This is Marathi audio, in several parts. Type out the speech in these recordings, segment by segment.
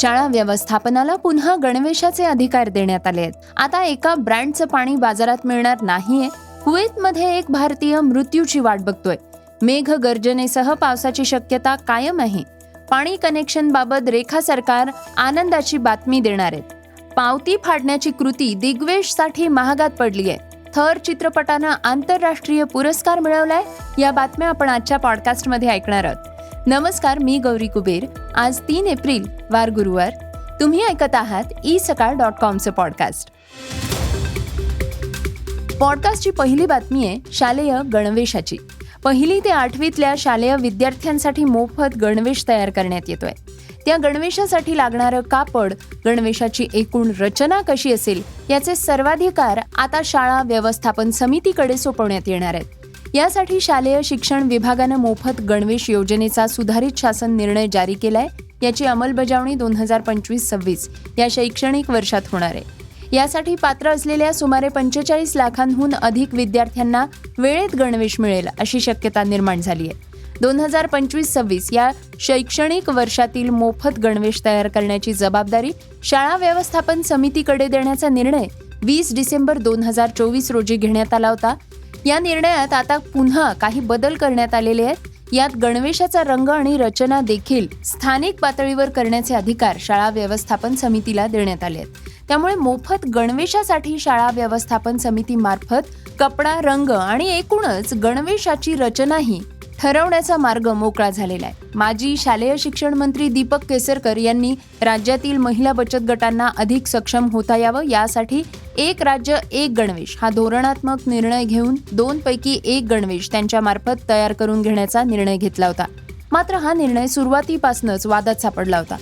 शाळा व्यवस्थापनाला पुन्हा गणवेशाचे अधिकार देण्यात आले आहेत. आता एका ब्रँडचं पाणी बाजारात मिळणार नाहीये. कुवेतमध्ये एक भारतीय मृत्यूची वाट बघतोय. मेघ गर्जनेसह पावसाची शक्यता कायम आहे पाणी कनेक्शन बाबत रेखा सरकार आनंदाची बातमी देणार आहेत पावती फाडण्याची कृती दिग्वेशसाठी महागात पडली आहे. थर चित्रपटानं आंतरराष्ट्रीय पुरस्कार मिळवलाय. या बातम्या आपण आजच्या पॉडकास्टमध्ये ऐकणार आहोत. नमस्कार मी गौरी कुबेर. आज तीन एप्रिल वार गुरुवार. तुम्ही ऐकत आहात ई सकाळ डॉट कॉमचं पॉडकास्ट. पॉडकास्टची पहिली बातमी आहे शालेय गणवेशाची. पहिली ते आठवीतल्या शालेय विद्यार्थ्यांसाठी मोफत गणवेश तयार करण्यात येतोय. त्या गणवेशासाठी लागणारं कापड गणवेशाची एकूण रचना कशी असेल याचे सर्वाधिकार आता शाळा व्यवस्थापन समितीकडे सोपवण्यात येणार आहेत. यासाठी शालेय शिक्षण विभागानं मोफत गणवेश योजनेचा सुधारित शासन निर्णय जारी केलाय याची अंमलबजावणी दोन हजार पंचवीस सव्वीस या शैक्षणिक वर्षात होणार आहे. यासाठी पात्र असलेल्या सुमारे पंचेचाळीस लाखांहून अधिक विद्यार्थ्यांना वेळेत गणवेश मिळेल अशी शक्यता निर्माण झाली आहे. दोन हजार पंचवीस सव्वीस या शैक्षणिक वर्षातील मोफत गणवेश तयार करण्याची जबाबदारी शाळा व्यवस्थापन समितीकडे देण्याचा निर्णय वीस डिसेंबर दोन हजार चोवीस रोजी घेण्यात आला होता. या निर्णयात आता पुन्हा काही बदल करण्यात आलेले आहेत. यात गणवेशाचा रंग आणि रचना देखील स्थानिक पातळीवर करण्याचे अधिकार शाळा व्यवस्थापन समितीला देण्यात आले आहेत. त्यामुळे मोफत गणवेशासाठी शाळा व्यवस्थापन समितीमार्फत कपडा रंग आणि एकूणच गणवेशाची रचनाही ठरवण्याचा मार्ग मोकळा झालेला आहे. माजी शालेय शिक्षण मंत्री दीपक केसरकर यांनी राज्यातील महिला बचत गटांना अधिक सक्षम होता यावं यासाठी एक राज्य एक गणवेश हा धोरणात्मक निर्णय घेऊन दोन पैकी एक गणवेश त्यांच्या मार्फत तयार करून घेण्याचा निर्णय घेतला होता. मात्र हा निर्णय सुरुवातीपासूनच वादात सापडला होता.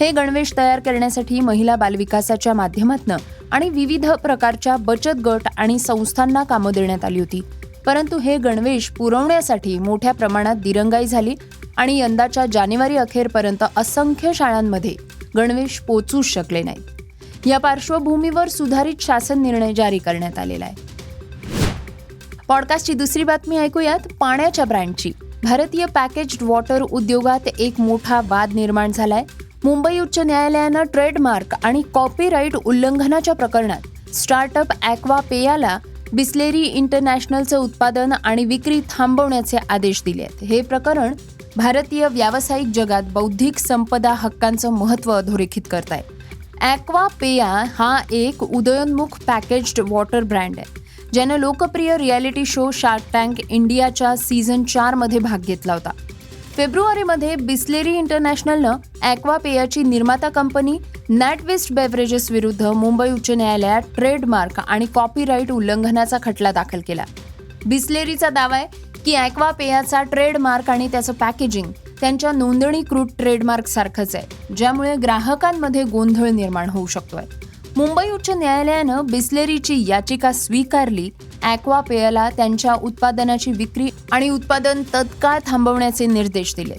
हे गणवेश तयार करण्यासाठी महिला बालविकासाच्या माध्यमातून आणि विविध प्रकारच्या बचत गट आणि संस्थांना कामं देण्यात आली होती. परंतु हे गणवेश पुरवण्यासाठी मोठ्या प्रमाणात दिरंगाई झाली आणि यंदाच्या जानेवारी अखेरपर्यंत असंख्य शाळांमध्ये गणवेश पोचूच शकले नाहीत या पार्श्वभूमीवर सुधारित शासन निर्णय जारी करण्यात आलेला आहे. पॉडकास्टची दुसरी बातमी ऐकूयात. पाण्याच्या ब्रँडची. भारतीय पॅकेज्ड वॉटर उद्योगात एक मोठा वाद निर्माण झालाय. मुंबई उच्च न्यायालयानं ट्रेडमार्क आणि कॉपीराईट उल्लंघनाच्या प्रकरणात स्टार्टअप ॲक्वा पेयाला बिस्लेरी इंटरनॅशनलचं उत्पादन आणि विक्री थांबवण्याचे आदेश दिले आहेत. हे प्रकरण भारतीय व्यावसायिक जगात बौद्धिक संपदा हक्कांचं महत्त्व अधोरेखित करत आहे. ॲक्वा पेया हा एक उदयोन्मुख पॅकेज्ड वॉटर ब्रँड आहे ज्यानं लोकप्रिय रियालिटी शो शार्क टँक इंडियाच्या सीझन चारमध्ये भाग घेतला होता. फेब्रुवारीमध्ये बिस्लेरी इंटरनॅशनलनं ॲक्वा पेयाची निर्माता कंपनी नॅटवेस्ट बेव्हरेजेस विरुद्ध मुंबई उच्च न्यायालयात ट्रेडमार्क आणि कॉपीराईट उल्लंघनाचा खटला दाखल केला. बिस्लेरीचा दावा आहे की ॲक्वा पेयाचा ट्रेडमार्क आणि त्याचं पॅकेजिंग त्यांच्या नोंदणीकृत ट्रेडमार्क सारखंच आहे ज्यामुळे ग्राहकांमध्ये गोंधळ निर्माण होऊ शकतोय. मुंबई उच्च न्यायालयानं बिस्लेरीची याचिका स्वीकारली. ॲक्वा पेयाला त्यांच्या उत्पादनाची विक्री आणि उत्पादन तत्काळ थांबवण्याचे निर्देश दिले.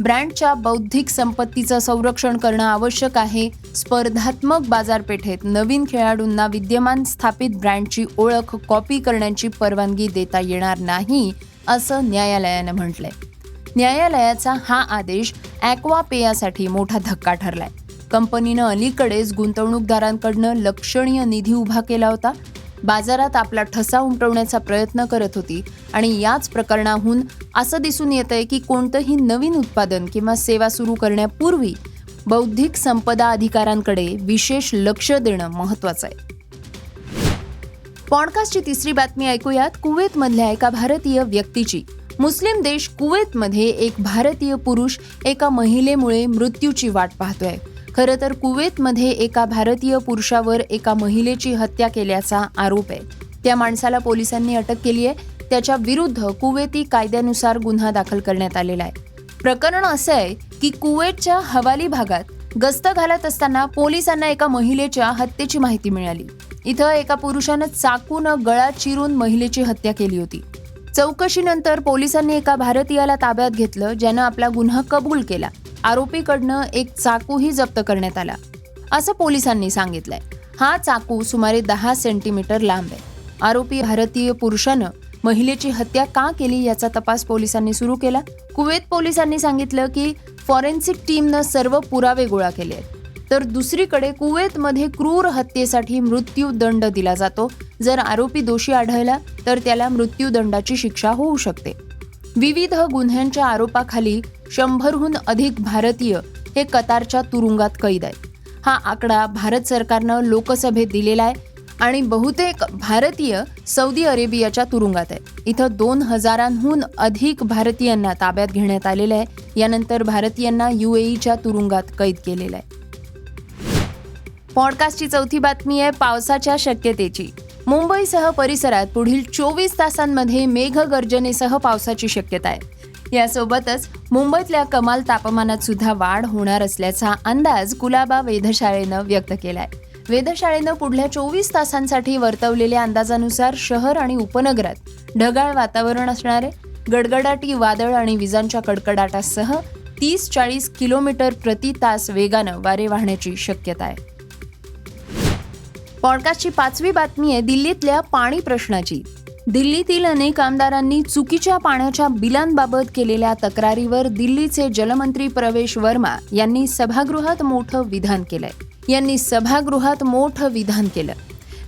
ब्रँडच्या बौद्धिक संपत्तीचं संरक्षण करणं आवश्यक आहे. स्पर्धात्मक बाजारपेठेत नवीन खेळाडूंना विद्यमान स्थापित ब्रँडची ओळख कॉपी करण्याची परवानगी देता येणार नाही असं न्यायालयानं म्हटलंय. न्यायालयाचा हा आदेश ॲक्वा पेयासाठी मोठा धक्का ठरलाय. कंपनीनं अलीकडेच गुंतवणूकदारांकडनं लक्षणीय निधी उभा केला होता. बाजारात आपला ठसा उमटवण्याचा प्रयत्न करत होती आणि याच प्रकरणाहून असं दिसून येत आहे की कोणतंही नवीन उत्पादन किंवा सेवा सुरू करण्यापूर्वी बौद्धिक संपदा अधिकारांकडे विशेष लक्ष देणं महत्वाचं आहे. पॉडकास्टची तिसरी बातमी ऐकूयात. कुवेतमधल्या एका भारतीय व्यक्तीची. मुस्लिम देश कुवेतमध्ये एक भारतीय पुरुष एका महिलेमुळे मृत्यूची वाट पाहतोय. खरं तर कुवेतमध्ये एका भारतीय पुरुषावर एका महिलेची हत्या केल्याचा आरोप आहे. त्या माणसाला पोलिसांनी अटक केली आहे. त्याच्या विरुद्ध कुवेती कायद्यानुसार गुन्हा दाखल करण्यात आलेला आहे. प्रकरण असं आहे की कुवेतच्या हवाली भागात गस्त घालत असताना पोलिसांना एका महिलेच्या हत्येची माहिती मिळाली. इथं एका पुरुषानं चाकून गळा चिरून महिलेची हत्या केली होती. चौकशीनंतर पोलिसांनी एका भारतीयाला ताब्यात घेतलं ज्यानं आपला गुन्हा कबूल केला. आरोपीकडनं एक चाकूही जप्त करण्यात आला. असं पोलिसांनी सांगितलंय. हा चाकू सुमारे दहा सेंटीमीटर लांब आहे. आरोपी भारतीय पुरुषानं महिलेची हत्या का केली याचा तपास पोलिसांनी सुरू केला. कुवेत पोलिसांनी सांगितलं की फॉरेन्सिक टीमनं सर्व पुरावे गोळा केले आहेत. तर दुसरीकडे कुवेतमध्ये क्रूर हत्येसाठी मृत्यूदंड दिला जातो. जर आरोपी दोषी आढळला तर त्याला मृत्यूदंडाची शिक्षा होऊ शकते. विविध गुन्ह्यांच्या आरोपाखाली शंभरहून अधिक भारतीय हे कतारच्या तुरुंगात कैद आहेत. हा आकडा भारत सरकारनं लोकसभेत दिलेला आहे आणि बहुतेक भारतीय सौदी अरेबियाच्या तुरुंगात आहेत. इथं दोन हजारांहून अधिक भारतीयांना ताब्यात घेण्यात आलेलं आहे. यानंतर भारतीयांना युएईच्या तुरुंगात कैद केलेलं आहे. पॉडकास्टची चौथी बातमी आहे पावसाच्या शक्यतेची. मुंबईसह परिसरात पुढील चोवीस तासांमध्ये मेघगर्जनेसह पावसाची शक्यता आहे. यासोबतच मुंबईतल्या कमाल तापमानात सुद्धा वाढ होणार असल्याचा अंदाज कुलाबा वेधशाळेनं व्यक्त केलाय. वेधशाळेनं पुढल्या चोवीस तासांसाठी वर्तवलेल्या अंदाजानुसार शहर आणि उपनगरात ढगाळ वातावरण असणारे गडगडाटी वादळ आणि विजांच्या कडकडाटासह तीस चाळीस किलोमीटर प्रति तास वेगानं वारे वाहण्याची शक्यता आहे. पॉडकास्टची पाचवी बातमी आहे दिल्लीतल्या पाणी प्रश्नाची. दिल्लीतील अनेक आमदारांनी चुकीच्या पाण्याच्या बिलांबाबत केलेल्या तक्रारीवर दिल्लीचे जलमंत्री प्रवेश वर्मा यांनी सभागृहात मोठं विधान केलंय. यांनी सभागृहात मोठं विधान केलं.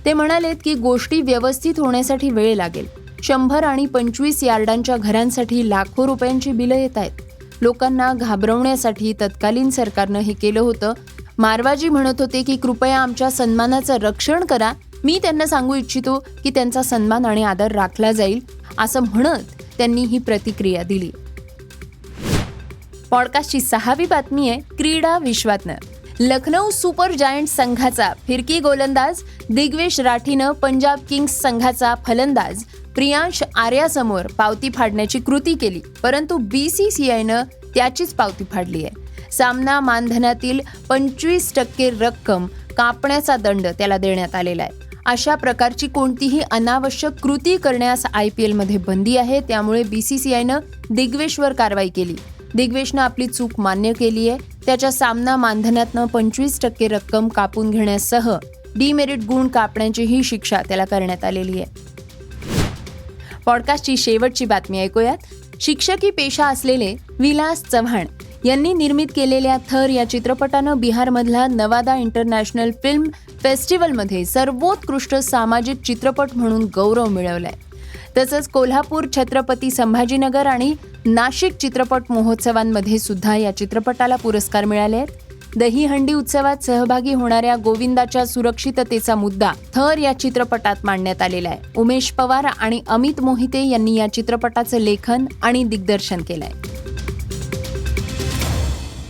ते म्हणालेत की गोष्टी व्यवस्थित होण्यासाठी वेळ लागेल. शंभर आणि पंचवीस यार्डांच्या घरांसाठी लाखो रुपयांची बिलं येत आहेत लोकांना घाबरवण्यासाठी तत्कालीन सरकारनं हे केलं होतं मारवाजी म्हणत होते की कृपया आमच्या सन्मानाचं रक्षण करा. मी त्यांना सांगू इच्छितो की त्यांचा सन्मान आणि आदर राखला जाईल असं म्हणत त्यांनी ही प्रतिक्रिया दिली. पॉडकास्टची सहावी बातमी आहे क्रीडा विश्वातनं. लखनौ सुपर जायंट संघाचा फिरकी गोलंदाज दिग्वेश राठीनं पंजाब किंग्स संघाचा फलंदाज प्रियांश आर्यासमोर पावती फाडण्याची कृती केली परंतु बी सी सी आयनं त्याचीच पावती फाडली आहे. सामना मानधनातील पंचवीस टक्के रक्कम कापण्याचा दंड त्याला देण्यात आलेला आहे. अशा प्रकारची कोणतीही अनावश्यक कृती करण्यास आय पी एलमध्ये बंदी आहे. त्यामुळे बी सी सी आयनं दिग्वेशवर कारवाई केली. दिग्वेशनं आपली चूक मान्य केली आहे. त्याच्या सामना मानधनातनं पंचवीस टक्के रक्कम कापून घेण्यासह डीमेरिट गुण कापण्याचीही शिक्षा त्याला करण्यात आलेली आहे. पॉडकास्टची शेवटची बातमी ऐकूयात. शिक्षकी पेशा असलेले विलास चव्हाण यांनी निर्मित केलेल्या थर या चित्रपटानं बिहारमधला नवादा इंटरनॅशनल फिल्म फेस्टिवलमध्ये सर्वोत्कृष्ट सामाजिक चित्रपट म्हणून गौरव मिळवलाय. तसंच कोल्हापूर छत्रपती संभाजीनगर आणि नाशिक चित्रपट महोत्सवांमध्ये सुद्धा या चित्रपटाला पुरस्कार मिळाले आहेत. दहीहंडी उत्सवात सहभागी होणाऱ्या गोविंदाच्या सुरक्षिततेचा मुद्दा थर या चित्रपटात मांडण्यात आलेला आहे. उमेश पवार आणि अमित मोहिते यांनी या चित्रपटाचं लेखन आणि दिग्दर्शन केलंय.